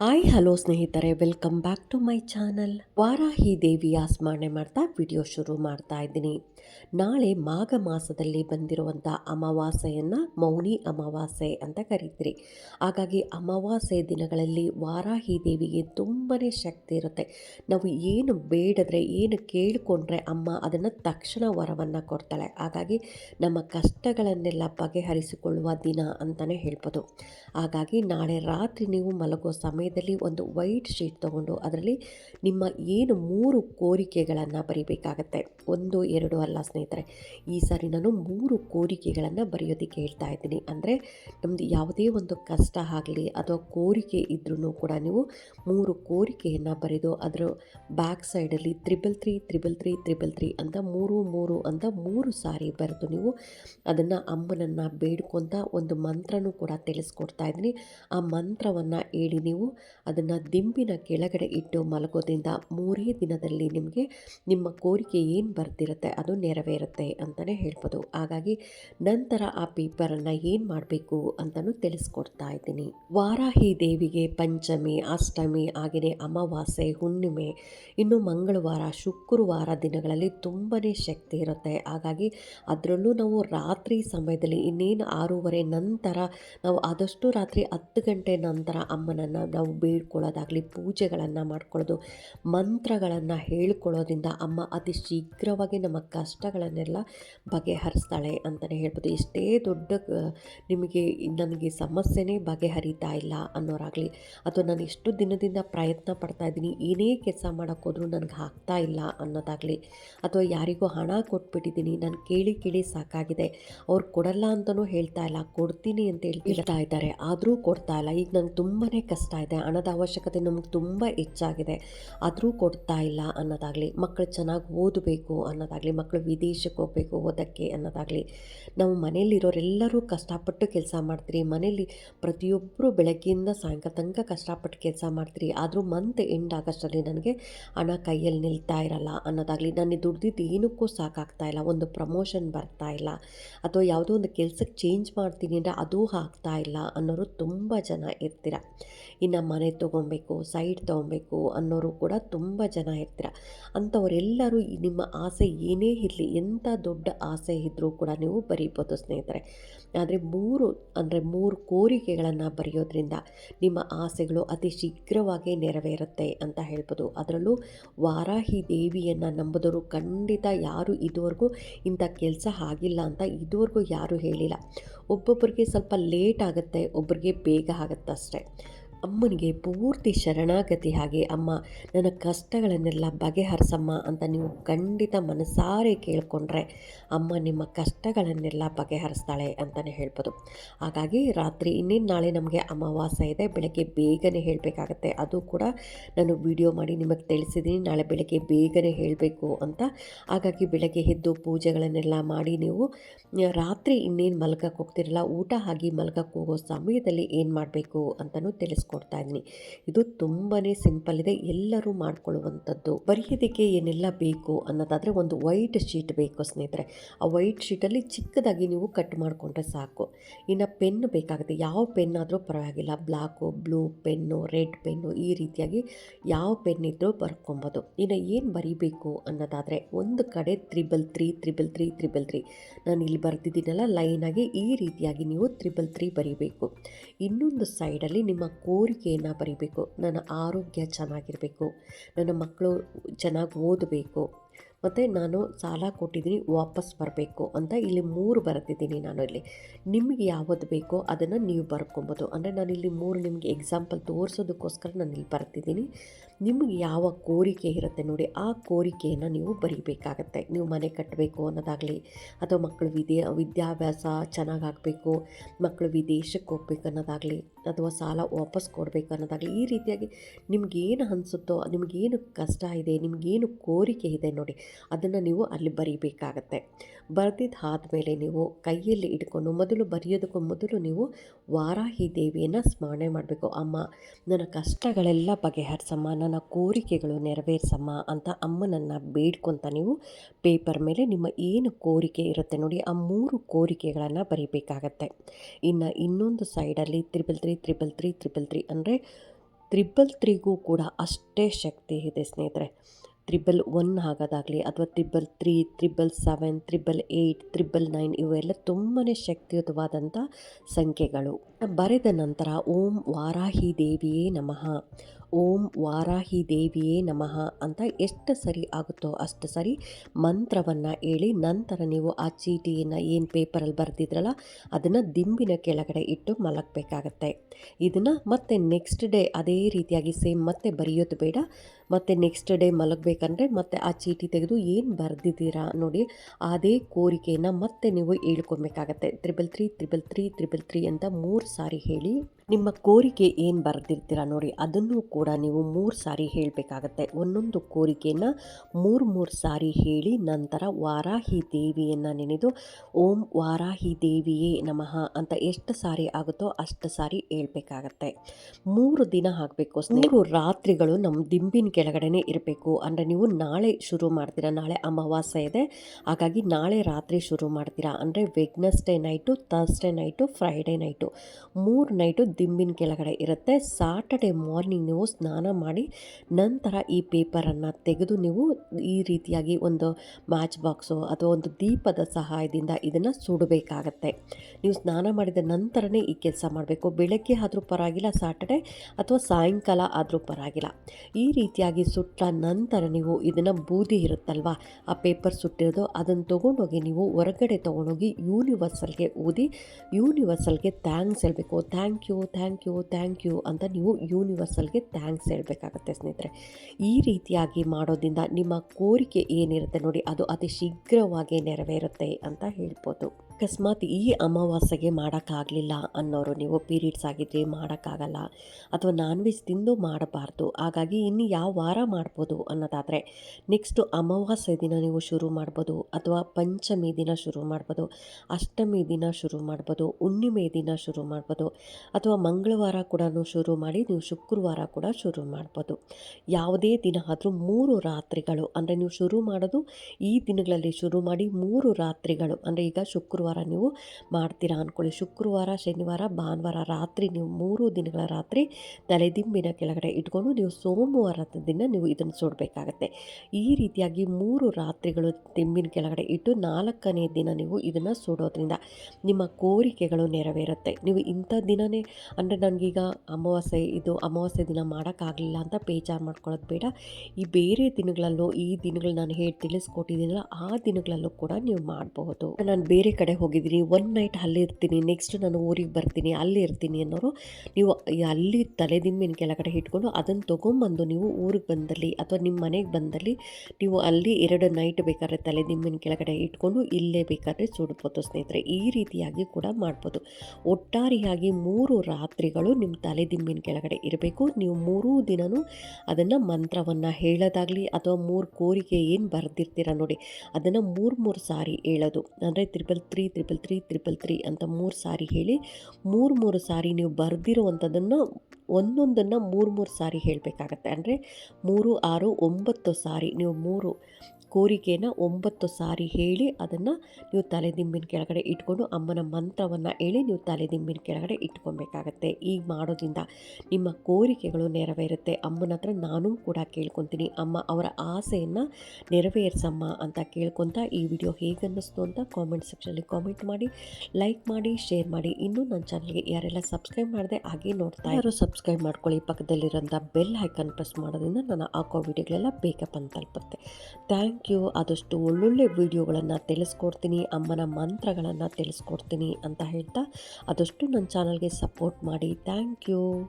Hi, hello ಸ್ನೇಹಿತರೆ, welcome back to my channel. Varahi ದೇವಿಯ ಸ್ಮರಣೆ ಮಾಡ್ತಾ ವಿಡಿಯೋ ಶುರು ಮಾಡ್ತಾ ಇದ್ದೀನಿ. ನಾಳೆ ಮಾಘ ಮಾಸದಲ್ಲಿ ಬಂದಿರುವಂಥ ಅಮಾವಾಸ್ಯೆಯನ್ನು ಮೌನಿ ಅಮಾವಾಸ್ಯೆ ಅಂತ ಕರೀತೀರಿ. ಹಾಗಾಗಿ ಅಮಾವಾಸ್ಯೆ ದಿನಗಳಲ್ಲಿ ವಾರಾಹಿ ದೇವಿಗೆ ತುಂಬಾ ಶಕ್ತಿ ಇರುತ್ತೆ. ನಾವು ಏನು ಬೇಡದ್ರೆ, ಏನು ಕೇಳಿಕೊಂಡ್ರೆ ಅಮ್ಮ ಅದನ್ನು ತಕ್ಷಣ ವರವನ್ನು ಕೊಡ್ತಾಳೆ. ಹಾಗಾಗಿ ನಮ್ಮ ಕಷ್ಟಗಳನ್ನೆಲ್ಲ ಬಗೆಹರಿಸಿಕೊಳ್ಳುವ ದಿನ ಅಂತಲೇ ಹೇಳ್ಬೋದು. ಹಾಗಾಗಿ ನಾಳೆ ರಾತ್ರಿ ನೀವು ಮಲಗೋ ಸಮಯದಲ್ಲಿ ಒಂದು ವೈಟ್ ಶೀಟ್ ತೊಗೊಂಡು ಅದರಲ್ಲಿ ನಿಮ್ಮ ಏನು ಮೂರು ಕೋರಿಕೆಗಳನ್ನು ಬರಿಬೇಕಾಗತ್ತೆ. ಒಂದು, ಎರಡು, ಅಲ್ಲ ಸ್ನೇಹಿತರೆ, ಈ ಸಾರಿ ನಾನು ಮೂರು ಕೋರಿಕೆಗಳನ್ನು ಬರೆಯೋದಕ್ಕೆ ಹೇಳ್ತಾ ಇದ್ದೀನಿ. ಅಂದರೆ ನಮ್ಮದು ಯಾವುದೇ ಒಂದು ಕಷ್ಟ ಆಗಲಿ ಅಥವಾ ಕೋರಿಕೆ ಇದ್ರೂ ಕೂಡ ನೀವು ಮೂರು ಕೋರಿಕೆಯನ್ನು ಬರೆದು ಅದರ ಬ್ಯಾಕ್ ಸೈಡಲ್ಲಿ triple three triple three triple three ಅಂತ ಮೂರು ಮೂರು ಅಂತ ಮೂರು ಸಾರಿ ಬರೆದು ನೀವು ಅದನ್ನು ಅಮ್ಮನನ್ನು ಬೇಡ್ಕೊತ ಒಂದು ಮಂತ್ರನೂ ಕೂಡ ತಿಳಿಸ್ಕೊಡ್ತಾ ಇದ್ದೀನಿ. ಆ ಮಂತ್ರವನ್ನು ಹೇಳಿ ನೀವು ಅದನ್ನು ದಿಂಬಿನ ಕೆಳಗಡೆ ಇಟ್ಟು ಮಲಗೋದ್ರಿಂದ ಮೂರೇ ದಿನದಲ್ಲಿ ನಿಮಗೆ ನಿಮ್ಮ ಕೋರಿಕೆ ಏನು ಬರ್ತಿರುತ್ತೆ ಅದು ನೆರವೇರುತ್ತೆ ಅಂತಲೇ ಹೇಳ್ಬೋದು. ಹಾಗಾಗಿ ನಂತರ ಆ ಪೇಪರನ್ನು ಏನು ಮಾಡಬೇಕು ಅಂತಲೂ ತಿಳಿಸ್ಕೊಡ್ತಾ ಇದ್ದೀನಿ. ವಾರಾಹಿ ದೇವಿಗೆ ಪಂಚಮಿ, ಅಷ್ಟಮಿ ಹಾಗೆಯೇ ಅಮಾವಾಸ್ಯೆ, ಹುಣ್ಣಿಮೆ, ಇನ್ನು ಮಂಗಳವಾರ, ಶುಕ್ರವಾರ ದಿನಗಳಲ್ಲಿ ತುಂಬಾ ಶಕ್ತಿ ಇರುತ್ತೆ. ಹಾಗಾಗಿ ಅದರಲ್ಲೂ ನಾವು ರಾತ್ರಿ ಸಮಯದಲ್ಲಿ ಇನ್ನೇನು ಆರೂವರೆ ನಂತರ ನಾವು ಆದಷ್ಟು ರಾತ್ರಿ ಹತ್ತು ಗಂಟೆ ನಂತರ ಅಮ್ಮನನ್ನು ನಾವು ಬೇಡ್ಕೊಳ್ಳೋದಾಗಲಿ, ಪೂಜೆಗಳನ್ನು ಮಾಡ್ಕೊಳ್ಳೋದು, ಮಂತ್ರಗಳನ್ನು ಹೇಳ್ಕೊಳ್ಳೋದ್ರಿಂದ ಅಮ್ಮ ಅತಿ ಶೀಘ್ರವಾಗಿ ನಮ್ಮ ಕಷ್ಟಗಳನ್ನೆಲ್ಲ ಬಗೆಹರಿಸ್ತಾಳೆ ಅಂತಲೇ ಹೇಳ್ಬೋದು. ಎಷ್ಟೇ ದೊಡ್ಡ ನಿಮಗೆ ನನಗೆ ಸಮಸ್ಯೆನೇ ಬಗೆಹರಿತಾ ಇಲ್ಲ ಅನ್ನೋರಾಗಲಿ, ಅಥವಾ ನಾನು ಎಷ್ಟು ದಿನದಿಂದ ಪ್ರಯತ್ನ ಪಡ್ತಾ ಇದ್ದೀನಿ, ಏನೇ ಕೆಲಸ ಮಾಡೋಕ್ಕೋದ್ರೂ ನನಗೆ ಆಗ್ತಾ ಇಲ್ಲ ಅನ್ನೋದಾಗಲಿ, ಅಥವಾ ಯಾರಿಗೂ ಹಣ ಕೊಟ್ಬಿಟ್ಟಿದ್ದೀನಿ, ನಾನು ಕೇಳಿ ಕೇಳಿ ಸಾಕಾಗಿದೆ, ಅವ್ರು ಕೊಡಲ್ಲ ಅಂತಲೂ ಹೇಳ್ತಾ ಇಲ್ಲ, ಕೊಡ್ತೀನಿ ಅಂತ ಹೇಳ್ತಾ ಇದ್ದಾರೆ, ಆದರೂ ಕೊಡ್ತಾ ಇಲ್ಲ. ಈಗ ನಂಗೆ ತುಂಬಾ ಕಷ್ಟ ಇದೆ, ಹಣದ ಅವಶ್ಯಕತೆ ನಮ್ಗೆ ತುಂಬ ಹೆಚ್ಚಾಗಿದೆ, ಆದರೂ ಕೊಡ್ತಾ ಇಲ್ಲ ಅನ್ನೋದಾಗಲಿ ಮಕ್ಕಳು ಚೆನ್ನಾಗಿ ಓದಬೇಕು ಅನ್ನೋದಾಗಲಿ ಮಕ್ಕಳು ವಿದೇಶಕ್ಕೆ ಹೋಗಬೇಕು, ಓದೋಕ್ಕೆ ಅನ್ನೋದಾಗಲಿ. ನಾವು ಮನೇಲಿರೋರೆಲ್ಲರೂ ಕಷ್ಟಪಟ್ಟು ಕೆಲಸ ಮಾಡ್ತೀರಿ. ಮನೇಲಿ ಪ್ರತಿಯೊಬ್ಬರು ಬೆಳಗ್ಗೆಯಿಂದ ಸಾಯಂಕಾಲ ತನಕ ಕಷ್ಟಪಟ್ಟು ಕೆಲಸ ಮಾಡ್ತೀರಿ. ಆದರೂ ಮಂತ್ ಎಂಡ್ ಆಗೋಷ್ಟರಲ್ಲಿ ನನಗೆ ಹಣ ಕೈಯಲ್ಲಿ ನಿಲ್ತಾ ಇರಲ್ಲ ಅನ್ನೋದಾಗಲಿ. ನಾನು ದುಡ್ದಿದ್ದು ಏನಕ್ಕೂ ಸಾಕಾಗ್ತಾ ಇಲ್ಲ. ಒಂದು ಪ್ರಮೋಷನ್ ಬರ್ತಾ ಇಲ್ಲ. ಅಥವಾ ಯಾವುದೋ ಒಂದು ಕೆಲಸಕ್ಕೆ ಚೇಂಜ್ ಮಾಡ್ತೀನಿ ಅಂದರೆ ಅದೂ ಆಗ್ತಾ ಇಲ್ಲ ಅನ್ನೋರು ತುಂಬ ಜನ ಇರ್ತೀರ. ಇನ್ನು ಮನೆ ತೊಗೊಬೇಕು ಸೈಟ್ ತೊಗೊಬೇಕು ಅನ್ನೋರು ಕೂಡ ತುಂಬ ಜನ ಇರ್ತೀರ. ಅಂಥವರೆಲ್ಲರೂ ನಿಮ್ಮ ಆಸೆ ಏನೇ ಇರಲಿ ಎಂಥ ದೊಡ್ಡ ಆಸೆ ಇದ್ದರೂ ಕೂಡ ನೀವು ಬರೀಬೋದು ಸ್ನೇಹಿತರೆ. ಆದರೆ ಮೂರು, ಅಂದರೆ ಮೂರು ಕೋರಿಕೆಗಳನ್ನು ಬರೆಯೋದ್ರಿಂದ ನಿಮ್ಮ ಆಸೆಗಳು ಅತಿ ಶೀಘ್ರವಾಗಿ ನೆರವೇರುತ್ತೆ ಅಂತ ಹೇಳ್ಬೋದು. ಅದರಲ್ಲೂ ವಾರಾಹಿ ದೇವಿಯನ್ನು ನಂಬಿದವರು ಖಂಡಿತ ಯಾರು ಇದುವರೆಗೂ ಇಂಥ ಕೆಲಸ ಆಗಿಲ್ಲ ಅಂತ ಇದುವರೆಗೂ ಯಾರೂ ಹೇಳಿಲ್ಲ. ಒಬ್ಬೊಬ್ಬರಿಗೆ ಸ್ವಲ್ಪ ಲೇಟ್ ಆಗುತ್ತೆ, ಒಬ್ಬರಿಗೆ ಬೇಗ ಆಗುತ್ತೆ ಅಷ್ಟೇ ಅಮ್ಮನಿಗೆ ಪೂರ್ತಿ ಶರಣಾಗತಿ ಹಾಗೆ, ಅಮ್ಮ, ನನ್ನ ಕಷ್ಟಗಳನ್ನೆಲ್ಲ ಬಗೆಹರಿಸಮ್ಮ ಅಂತ ನೀವು ಖಂಡಿತ ಮನಸಾರೆ ಕೇಳಿಕೊಂಡ್ರೆ ಅಮ್ಮ ನಿಮ್ಮ ಕಷ್ಟಗಳನ್ನೆಲ್ಲ ಬಗೆಹರಿಸ್ತಾಳೆ ಅಂತಲೇ ಹೇಳ್ಬೋದು. ಹಾಗಾಗಿ ರಾತ್ರಿ ಇನ್ನೇನು ನಾಳೆ ನಮಗೆ ಅಮಾವಾಸ್ಯೆ ಇದೆ, ಬೆಳಗ್ಗೆ ಬೇಗನೆ ಹೇಳಬೇಕಾಗತ್ತೆ. ಅದು ಕೂಡ ನಾನು ವಿಡಿಯೋ ಮಾಡಿ ನಿಮಗೆ ತಿಳಿಸಿದ್ದೀನಿ ನಾಳೆ ಬೆಳಗ್ಗೆ ಬೇಗನೆ ಹೇಳಬೇಕು ಅಂತ. ಹಾಗಾಗಿ ಬೆಳಗ್ಗೆ ಎದ್ದು ಪೂಜೆಗಳನ್ನೆಲ್ಲ ಮಾಡಿ ನೀವು, ರಾತ್ರಿ ಇನ್ನೇನು ಮಲಗಕ್ಕೆ ಹೋಗ್ತಿರಲ್ಲ, ಊಟ ಆಗಿ ಮಲಗಕ್ಕೆ ಹೋಗೋ ಸಮಯದಲ್ಲಿ ಏನು ಮಾಡಬೇಕು ಅಂತಲೂ ತಿಳಿಸ್ಕೊ ಕೊಡ್ತಾ ಇದ್ದೀನಿ. ಇದು ತುಂಬಾ ಸಿಂಪಲ್ ಇದೆ. ಎಲ್ಲರೂ ಮಾಡ್ಕೊಳ್ಳುವಂಥದ್ದು. ಬರೆಯೋದಕ್ಕೆ ಏನೆಲ್ಲ ಬೇಕು ಅನ್ನೋದಾದರೆ ಒಂದು ವೈಟ್ ಶೀಟ್ ಬೇಕು ಸ್ನೇಹಿತರೆ. ಆ ವೈಟ್ ಶೀಟಲ್ಲಿ ಚಿಕ್ಕದಾಗಿ ನೀವು ಕಟ್ ಮಾಡಿಕೊಂಡ್ರೆ ಸಾಕು. ಇನ್ನು ಪೆನ್ ಬೇಕಾಗುತ್ತೆ. ಯಾವ ಪೆನ್ ಆದರೂ ಪರವಾಗಿಲ್ಲ. Black, blue pen, red pen ಈ ರೀತಿಯಾಗಿ ಯಾವ ಪೆನ್ ಇದ್ದರೂ ಬರ್ಕೊಬೋದು. ಇನ್ನು ಏನು ಬರೀಬೇಕು ಅನ್ನೋದಾದರೆ ಒಂದು ಕಡೆ triple three triple three triple three. ನಾನು ಇಲ್ಲಿ ಬರೆದಿದ್ದೀನಲ್ಲ ಲೈನಾಗಿ ಈ ರೀತಿಯಾಗಿ ನೀವು ತ್ರಿಬಲ್ ತ್ರೀ ಬರೀಬೇಕು. ಇನ್ನೊಂದು ಸೈಡಲ್ಲಿ ನಿಮ್ಮ ಕೋ ಕೋರಿಕೆಯನ್ನು ಬರೀಬೇಕು? ನನ್ನ ಆರೋಗ್ಯ ಚೆನ್ನಾಗಿರಬೇಕು. ನನ್ನ ಮಕ್ಕಳು ಚೆನ್ನಾಗಿ ಓದಬೇಕು. ಮತ್ತು ನಾನು ಸಾಲ ಕೊಟ್ಟಿದ್ದೀನಿ, ವಾಪಸ್ ಬರಬೇಕು ಅಂತ ಇಲ್ಲಿ ಮೂರು ಬರೆದಿದ್ದೀನಿ ನಾನು ಇಲ್ಲಿ. ನಿಮಗೆ ಯಾವುದು ಬೇಕೋ ಅದನ್ನು ನೀವು ಬರ್ಕೊಬೋದು. ಅಂದರೆ ನಾನು ಇಲ್ಲಿ ಮೂರು ನಿಮಗೆ ಎಕ್ಸಾಂಪಲ್ ತೋರಿಸೋದಕ್ಕೋಸ್ಕರ ನಾನು ಇಲ್ಲಿ ಬರ್ತಿದ್ದೀನಿ. ನಿಮಗೆ ಯಾವ ಕೋರಿಕೆ ಇರುತ್ತೆ ನೋಡಿ, ಆ ಕೋರಿಕೆಯನ್ನು ನೀವು ಬರೀಬೇಕಾಗತ್ತೆ. ನೀವು ಮನೆ ಕಟ್ಟಬೇಕು ಅನ್ನೋದಾಗಲಿ, ಅಥವಾ ಮಕ್ಕಳು ವಿದ್ಯಾ, ವಿದ್ಯಾಭ್ಯಾಸ ಚೆನ್ನಾಗಾಗಬೇಕು ಮಕ್ಕಳು ವಿದೇಶಕ್ಕೆ ಹೋಗ್ಬೇಕು ಅನ್ನೋದಾಗಲಿ, ಅಥವಾ ಸಾಲ ವಾಪಸ್ ಕೊಡಬೇಕು ಅನ್ನೋದಾಗಲಿ, ಈ ರೀತಿಯಾಗಿ ನಿಮಗೇನು ಅನಿಸುತ್ತೋ ನಿಮಗೇನು ಕಷ್ಟ ಇದೆ ನಿಮಗೇನು ಕೋರಿಕೆ ಇದೆ ನೋಡಿ ಅದನ್ನು ನೀವು ಅಲ್ಲಿ ಬರೀಬೇಕಾಗತ್ತೆ. ಬರೆದಿದ್ದು ಆದಮೇಲೆ ನೀವು ಕೈಯಲ್ಲಿ ಇಟ್ಕೊಂಡು ಮೊದಲು ಬರೆಯೋದಕ್ಕೂ ಮೊದಲು ನೀವು ವಾರಾಹಿ ದೇವಿಯನ್ನು ಸ್ಮರಣೆ ಮಾಡಬೇಕು. ಅಮ್ಮ, ನನ್ನ ಕಷ್ಟಗಳೆಲ್ಲ ಬಗೆಹರಿಸಮ್ಮ, ನನ್ನ ಕೋರಿಕೆಗಳು ನೆರವೇರಿಸಮ್ಮ ಅಂತ ಅಮ್ಮನನ್ನು ಬೇಡ್ಕೊತ ನೀವು ಪೇಪರ್ ಮೇಲೆ ನಿಮ್ಮ ಏನು ಕೋರಿಕೆ ಇರುತ್ತೆ ನೋಡಿ, ಆ ಮೂರು ಕೋರಿಕೆಗಳನ್ನು ಬರೀಬೇಕಾಗತ್ತೆ. ಇನ್ನು ಇನ್ನೊಂದು ಸೈಡಲ್ಲಿ triple three triple three triple three ಅಂದರೆ ತ್ರಿಬಲ್ ತ್ರೀಗೂ ಕೂಡ ಅಷ್ಟೇ ಶಕ್ತಿ ಇದೆ ಸ್ನೇಹಿತರೆ. ತ್ರಿಬಲ್ ಒನ್ ಆಗೋದಾಗಲಿ ಅಥವಾ triple three triple seven triple eight triple nine ಇವೆಲ್ಲ ತುಂಬಾ ಶಕ್ತಿಯುತವಾದಂಥ ಸಂಖ್ಯೆಗಳು. ಬರೆದ ನಂತರ ಓಂ ವಾರಾಹಿ ದೇವಿಯೇ ನಮಃ. ಓಂ ವಾರಾಹಿ ದೇವಿಯೇ ನಮಃ ಅಂತ ಎಷ್ಟು ಸರಿ ಆಗುತ್ತೋ ಅಷ್ಟು ಸರಿ ಮಂತ್ರವನ್ನು ಹೇಳಿ ನಂತರ ನೀವು ಆ ಚೀಟಿಯನ್ನು ಏನು ಪೇಪರಲ್ಲಿ ಬರೆದಿದ್ರಲ್ಲ ಅದನ್ನು ದಿಂಬಿನ ಕೆಳಗಡೆ ಇಟ್ಟು ಮಲಗಬೇಕಾಗತ್ತೆ. ಇದನ್ನು ಮತ್ತೆ ನೆಕ್ಸ್ಟ್ ಡೇ ಅದೇ ರೀತಿಯಾಗಿ ಸೇಮ್ ಮತ್ತೆ ಬರೆಯೋದು ಬೇಡ. ಮತ್ತು ನೆಕ್ಸ್ಟ್ ಡೇ ಮಲಗಬೇಕಂದ್ರೆ ಮತ್ತೆ ಆ ಚೀಟಿ ತೆಗೆದು ಏನು ಬರೆದಿದ್ದೀರಾ ನೋಡಿ, ಅದೇ ಕೋರಿಕೆಯನ್ನು ಮತ್ತೆ ನೀವು ಹೇಳ್ಕೊಬೇಕಾಗತ್ತೆ triple three triple three triple three ಅಂತ ಮೂರು ಸಾರಿ ಹೇಳಿ ನಿಮ್ಮ ಕೋರಿಕೆ ಏನು ಬರೆದಿರ್ತೀರ ನೋಡಿ, ಅದನ್ನು ಕೂಡ ನೀವು ಮೂರು ಸಾರಿ ಹೇಳಬೇಕಾಗತ್ತೆ. ಒಂದೊಂದು ಕೋರಿಕೆಯನ್ನು ಮೂರು ಮೂರು ಸಾರಿ ಹೇಳಿ ನಂತರ ವಾರಾಹಿ ದೇವಿಯನ್ನು ನೆನೆದು ಓಂ ವಾರಾಹಿ ದೇವಿಯೇ ನಮಃ ಅಂತ ಎಷ್ಟು ಸಾರಿ ಆಗುತ್ತೋ ಅಷ್ಟು ಸಾರಿ ಹೇಳ್ಬೇಕಾಗತ್ತೆ. ಮೂರು ದಿನ ಆಗಬೇಕು ಮೂರು ರಾತ್ರಿಗಳು ನಮ್ಮ ದಿಂಬಿನ ಕೆಳಗಡೆನೆ ಇರಬೇಕು. ಅಂದರೆ ನೀವು ನಾಳೆ ಶುರು ಮಾಡ್ತೀರಾ, ನಾಳೆ ಅಮಾವಾಸ್ಯೆ ಇದೆ. ಹಾಗಾಗಿ ನಾಳೆ ರಾತ್ರಿ ಶುರು ಮಾಡ್ತೀರಾ ಅಂದರೆ Wednesday night Thursday night Friday night ಮೂರು ನೈಟು ದಿಂಬಿನ ಕೆಳಗಡೆ ಇರುತ್ತೆ. ಸಾಟರ್ಡೆ ಮಾರ್ನಿಂಗ್ ನೀವು ಸ್ನಾನ ಮಾಡಿ ನಂತರ ಈ ಪೇಪರನ್ನು ತೆಗೆದು ನೀವು ಈ ರೀತಿಯಾಗಿ ಒಂದು ಮ್ಯಾಚ್ ಬಾಕ್ಸು ಅಥವಾ ಒಂದು ದೀಪದ ಸಹಾಯದಿಂದ ಇದನ್ನು ಸುಡಬೇಕಾಗತ್ತೆ. ನೀವು ಸ್ನಾನ ಮಾಡಿದ ನಂತರನೇ ಈ ಕೆಲಸ ಮಾಡಬೇಕು. ಬೆಳಗ್ಗೆ ಆದರೂ ಪರವಾಗಿಲ್ಲ ಸಾಟರ್ಡೆ ಅಥವಾ ಸಾಯಂಕಾಲ ಆದರೂ ಪರವಾಗಿಲ್ಲ. ಈ ರೀತಿಯಾಗಿ ಸುಟ್ಟ ನಂತರ ನೀವು ಇದನ್ನು ಬೂದಿ ಇರುತ್ತಲ್ವ? ಆ ಪೇಪರ್ ಸುಟ್ಟಿರೋದು, ಅದನ್ನು ತೊಗೊಂಡೋಗಿ ನೀವು ಹೊರಗಡೆ ತೊಗೊಂಡೋಗಿ ಯೂನಿವರ್ಸಲ್ಗೆ ಊದಿ ಯೂನಿವರ್ಸಲ್ಗೆ ಥ್ಯಾಂಕ್ಸ್ ಹೇಳಬೇಕು. Thank you thank you thank you ಅಂತ ನೀವು ಯೂನಿವರ್ಸಲ್ಗೆ ಥ್ಯಾಂಕ್ಸ್ ಹೇಳಬೇಕಾಗತ್ತೆ ಸ್ನೇಹಿತರೆ. ಈ ರೀತಿಯಾಗಿ ಮಾಡೋದ್ರಿಂದ ನಿಮ್ಮ ಕೋರಿಕೆ ಏನಿರುತ್ತೆ ನೋಡಿ, ಅದು ಅತಿ ಶೀಘ್ರವಾಗಿ ನೆರವೇರುತ್ತೆ ಅಂತ ಹೇಳ್ಬೋದು. ಅಕಸ್ಮಾತ್ ಈ ಅಮಾವಾಸ್ಯೆಗೆ ಮಾಡೋಕ್ಕಾಗಲಿಲ್ಲ ಅನ್ನೋರು, ನೀವು ಪೀರಿಯಡ್ಸ್ ಆಗಿದ್ದರೆ ಮಾಡೋಕ್ಕಾಗಲ್ಲ ಅಥವಾ ನಾನ್ ವೆಜ್ ತಿಂದು ಮಾಡಬಾರ್ದು, ಹಾಗಾಗಿ ಇನ್ನು ಯಾವ ವಾರ ಮಾಡ್ಬೋದು ಅನ್ನೋದಾದರೆ ನೆಕ್ಸ್ಟು ಅಮಾವಾಸ್ಯೆ ದಿನ ನೀವು ಶುರು ಮಾಡ್ಬೋದು ಅಥವಾ ಪಂಚಮಿ ದಿನ ಶುರು ಮಾಡ್ಬೋದು, ಅಷ್ಟಮಿ ದಿನ ಶುರು ಮಾಡ್ಬೋದು, ಹುಣ್ಣಿಮೆ ದಿನ ಶುರು ಮಾಡ್ಬೋದು ಅಥವಾ ಮಂಗಳವಾರ ಕೂಡ ಶುರು ಮಾಡಿ ನೀವು ಶುಕ್ರವಾರ ಕೂಡ ಶುರು ಮಾಡ್ಬೋದು. ಯಾವುದೇ ದಿನ ಆದರೂ ಮೂರು ರಾತ್ರಿಗಳು, ಅಂದರೆ ನೀವು ಶುರು ಮಾಡೋದು ಈ ದಿನಗಳಲ್ಲಿ ಶುರು ಮಾಡಿ ಮೂರು ರಾತ್ರಿಗಳು, ಅಂದರೆ ಈಗ ಶುಕ್ರವಾರ ನೀವು ಮಾಡ್ತೀರಾ ಅಂದ್ಕೊಳ್ಳಿ ಶುಕ್ರವಾರ, ಶನಿವಾರ, ಭಾನುವಾರ ರಾತ್ರಿ ನೀವು ಮೂರು ದಿನಗಳ ರಾತ್ರಿ ತಲೆದಿಂಬಿನ ಕೆಳಗಡೆ ಇಟ್ಕೊಂಡು ನೀವು ಸೋಮವಾರದ ದಿನ ನೀವು ಇದನ್ನು ಸುಡಬೇಕಾಗತ್ತೆ. ಈ ರೀತಿಯಾಗಿ ಮೂರು ರಾತ್ರಿಗಳು ದಿಂಬಿನ ಕೆಳಗಡೆ ಇಟ್ಟು ನಾಲ್ಕನೇ ದಿನ ನೀವು ಇದನ್ನು ಸುಡೋದ್ರಿಂದ ನಿಮ್ಮ ಕೋರಿಕೆಗಳು ನೆರವೇರುತ್ತೆ. ನೀವು ಇಂಥ ದಿನವೇ ಅಂದರೆ ನನಗೀಗ ಅಮಾವಾಸ್ಯೆ ಇದು ಅಮಾವಾಸ್ಯೆ ದಿನ ಮಾಡೋಕ್ಕಾಗಲಿಲ್ಲ ಅಂತ ಬೇಜಾರು ಮಾಡ್ಕೊಳ್ಳೋದು ಬೇಡ. ಈ ಬೇರೆ ದಿನಗಳಲ್ಲೂ ಈ ದಿನಗಳು ನಾನು ಹೇಳಿ ತಿಳಿಸ್ಕೊಟ್ಟಿದ್ದೀನಲ್ಲ ಆ ದಿನಗಳಲ್ಲೂ ಕೂಡ ನೀವು ಮಾಡಬಹುದು ನಾನು ಬೇರೆ ಕಡೆ ಹೋಗಿದ್ದೀನಿ ಒನ್ ನೈಟ್ ಅಲ್ಲಿ ಇರ್ತೀನಿ ನೆಕ್ಸ್ಟ್ ನಾನು ಊರಿಗೆ ಬರ್ತೀನಿ, ಅಲ್ಲಿ ಇರ್ತೀನಿ ಅನ್ನೋರು, ನೀವು ಅಲ್ಲಿ ತಲೆದಿಂಬಿನ ಕೆಳಗಡೆ ಇಟ್ಕೊಂಡು ಅದನ್ನು ತೊಗೊಂಬಂದು ನೀವು ಊರಿಗೆ ಬಂದಲ್ಲಿ ಅಥವಾ ನಿಮ್ಮ ಮನೆಗೆ ಬಂದಲ್ಲಿ ನೀವು ಅಲ್ಲಿ ಎರಡು ನೈಟ್ ಬೇಕಾದ್ರೆ ತಲೆದಿಂಬಿನ ಕೆಳಗಡೆ ಇಟ್ಕೊಂಡು ಇಲ್ಲೇ ಬೇಕಾದ್ರೆ ಸುಡ್ಬೋದು ಸ್ನೇಹಿತರೆ. ಈ ರೀತಿಯಾಗಿ ಕೂಡ ಮಾಡ್ಬೋದು. ಒಟ್ಟಾರೆಯಾಗಿ ಮೂರು ರಾತ್ರಿಗಳು ನಿಮ್ಮ ತಲೆದಿಂಬಿನ ಕೆಳಗಡೆ ಇರಬೇಕು. ನೀವು ಮೂರೂ ದಿನವೂ ಅದನ್ನು ಮಂತ್ರವನ್ನು ಹೇಳೋದಾಗಲಿ ಅಥವಾ ಮೂರು ಕೋರಿಕೆ ಏನು ಬರೆದಿರ್ತೀರ ನೋಡಿ, ಅದನ್ನು ಮೂರು ಮೂರು ಸಾರಿ ಹೇಳೋದು. ಅಂದರೆ triple three triple three triple three ಅಂತ ಮೂರು ಸಾರಿ ಹೇಳಿ, ಮೂರು ಮೂರು ಸಾರಿ ನೀವು ಬರೆದಿರುವಂಥದ್ದನ್ನು ಒಂದೊಂದನ್ನು ಮೂರು ಮೂರು ಸಾರಿ ಹೇಳಬೇಕಾಗತ್ತೆ. ಅಂದರೆ ಮೂರು, ಆರು, ಒಂಬತ್ತು ಸಾರಿ ನೀವು ಮೂರು ಕೋರಿಕೆಯನ್ನು ಒಂಬತ್ತು ಸಾರಿ ಹೇಳಿ ಅದನ್ನು ನೀವು ತಲೆದಿಂಬಿನ ಕೆಳಗಡೆ ಇಟ್ಕೊಂಡು ಅಮ್ಮನ ಮಂತ್ರವನ್ನು ಹೇಳಿ ನೀವು ತಲೆದಿಂಬಿನ ಕೆಳಗಡೆ ಇಟ್ಕೊಬೇಕಾಗತ್ತೆ. ಈಗ ಮಾಡೋದ್ರಿಂದ ನಿಮ್ಮ ಕೋರಿಕೆಗಳು ನೆರವೇರುತ್ತೆ. ಅಮ್ಮನ ಹತ್ರ ನಾನು ಕೂಡ ಕೇಳ್ಕೊತೀನಿ. ಅಮ್ಮ ಅವರ ಆಸೆಯನ್ನು ನೆರವೇರಿಸಮ್ಮ ಅಂತ ಕೇಳ್ಕೊತಾ ಈ ವಿಡಿಯೋ ಹೇಗನ್ನಿಸ್ತು ಅಂತ ಕಾಮೆಂಟ್ ಸೆಕ್ಷನಲ್ಲಿ ಕಾಮೆಂಟ್ ಮಾಡಿ, ಲೈಕ್ ಮಾಡಿ, ಶೇರ್ ಮಾಡಿ. ಇನ್ನೂ ನನ್ನ ಚಾನಲ್ಗೆ ಯಾರೆಲ್ಲ ಸಬ್ಸ್ಕ್ರೈಬ್ ಮಾಡಿದೆ ಹಾಗೆ ನೋಡ್ತಾ ಯಾರು ಸಬ್ಸ್ಕ್ರೈಬ್ ಮಾಡ್ಕೊಳ್ಳಿ. ಪಕ್ಕದಲ್ಲಿರೋಂಥ ಬೆಲ್ ಐಕನ್ ಪ್ರೆಸ್ ಮಾಡೋದ್ರಿಂದ ನಾನು ಹಾಕೋ ವಿಡಿಯೋಗಳೆಲ್ಲ ಬೇಗ ಅಂತ ತಲುಪುತ್ತೆ. Thank you. ಆದಷ್ಟು ಒಳ್ಳೊಳ್ಳೆ ವಿಡಿಯೋಗಳನ್ನು ತಿಳಿಸ್ಕೊಡ್ತೀನಿ, ಅಮ್ಮನ ಮಂತ್ರಗಳನ್ನು ತಿಳಿಸ್ಕೊಡ್ತೀನಿ ಅಂತ ಹೇಳ್ತಾ ಆದಷ್ಟು ನನ್ನ ಚಾನಲ್ಗೆ ಸಪೋರ್ಟ್ ಮಾಡಿ. Thank you.